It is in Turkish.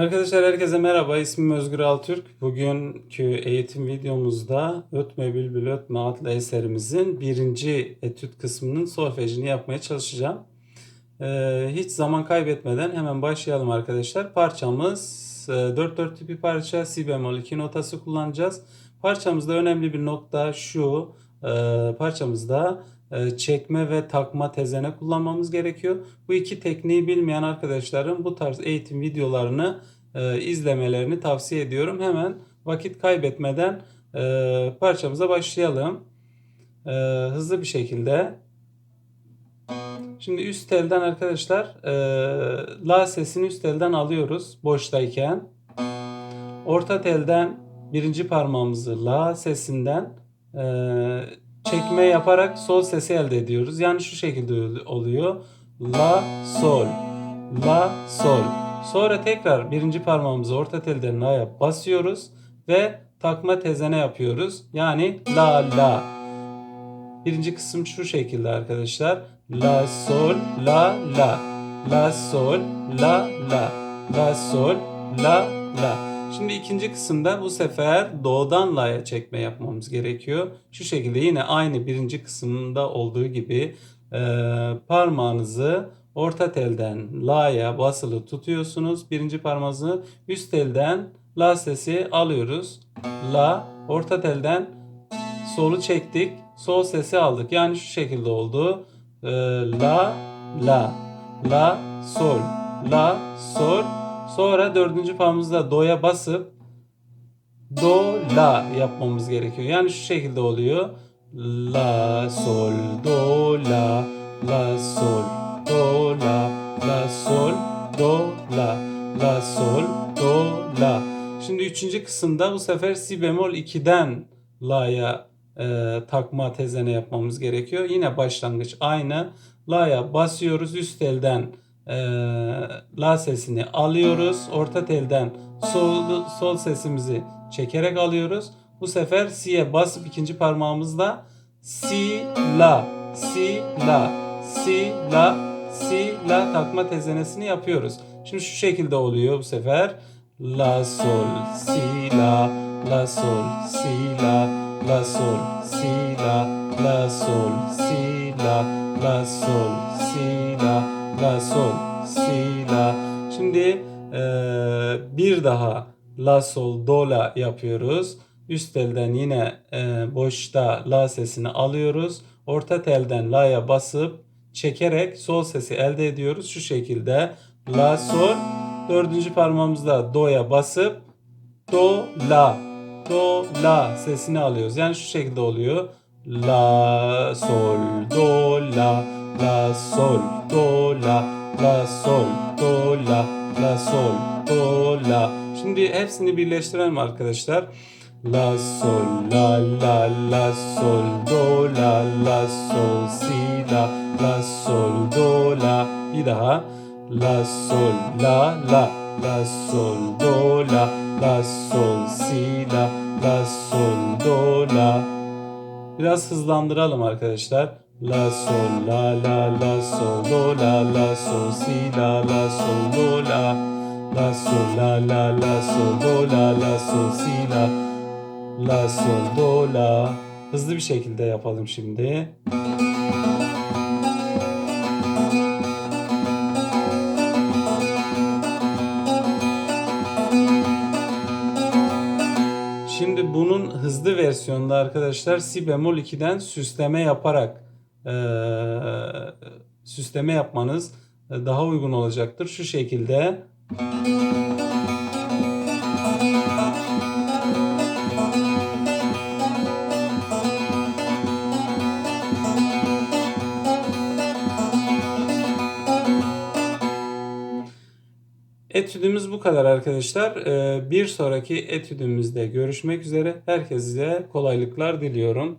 Arkadaşlar herkese merhaba. İsmim Özgür Altürk. Bugünkü eğitim videomuzda Ötme Bülbül Ötme adlı eserimizin birinci etüt kısmının solfejini yapmaya çalışacağım. Ee, hiç zaman kaybetmeden hemen başlayalım arkadaşlar. Parçamız e, 4-4 tipi parça. Si bemol 2 notası kullanacağız. Parçamızda önemli bir nokta şu. E, parçamızda e, çekme ve takma tezene kullanmamız gerekiyor. Bu iki tekniği bilmeyen arkadaşlarım bu tarz eğitim videolarını e, izlemelerini tavsiye ediyorum. Hemen vakit kaybetmeden e, parçamıza başlayalım. E, hızlı bir şekilde. Şimdi üst telden arkadaşlar e, la sesini üst telden alıyoruz boştayken. Orta telden birinci parmağımızı la sesinden e, çekme yaparak sol sesi elde ediyoruz. Yani şu şekilde oluyor. La, sol, la, sol. Sonra tekrar birinci parmağımızı orta telden la'ya basıyoruz ve takma tezene yapıyoruz. Yani la, la. Birinci kısım şu şekilde arkadaşlar. La, sol, la, la. La, sol, la, la. La, sol, la, la. Şimdi ikinci kısımda bu sefer do'dan la'ya çekme yapmamız gerekiyor. Şu şekilde yine aynı birinci kısımda olduğu gibi e, parmağınızı orta telden la'ya basılı tutuyorsunuz. Birinci parmağınızı üst telden la sesi alıyoruz. La orta telden solu çektik. Sol sesi aldık. Yani şu şekilde oldu. E, la la la sol la sol Sonra dördüncü parmağımızda do'ya basıp do la yapmamız gerekiyor. Yani şu şekilde oluyor. La sol do la la sol do la la sol do la la sol do la. Şimdi üçüncü kısımda bu sefer si bemol 2'den la'ya e, takma tezene yapmamız gerekiyor. Yine başlangıç aynı. La'ya basıyoruz üst elden e, la sesini alıyoruz. Orta telden sol, sol sesimizi çekerek alıyoruz. Bu sefer si'ye basıp ikinci parmağımızla si la si la si la si la takma tezenesini yapıyoruz. Şimdi şu şekilde oluyor bu sefer. La sol si la la sol si la la sol si la la sol si la la sol si la la sol si la. Şimdi e, bir daha la sol do la yapıyoruz. Üst telden yine e, boşta la sesini alıyoruz. Orta telden la'ya basıp çekerek sol sesi elde ediyoruz. Şu şekilde la sol. Dördüncü parmağımızda do'ya basıp do la do la sesini alıyoruz. Yani şu şekilde oluyor. La sol do la la sol do la la sol do la la sol do la. Şimdi hepsini birleştirelim arkadaşlar. La sol la la la sol do la la sol si la la sol do la. Bir daha. La sol la la la sol do la la sol si la la sol do la. Biraz hızlandıralım arkadaşlar. La sol la la la sol do la la sol si la la sol do la. La sol la la la sol do la la sol si la. La sol do la. Hızlı bir şekilde yapalım şimdi. Şimdi bunun hızlı versiyonunda arkadaşlar si bemol 2'den süsleme yaparak süsleme yapmanız daha uygun olacaktır. Şu şekilde. Etüdümüz bu kadar arkadaşlar. Ee, Bir sonraki etüdümüzde görüşmek üzere. Herkese kolaylıklar diliyorum.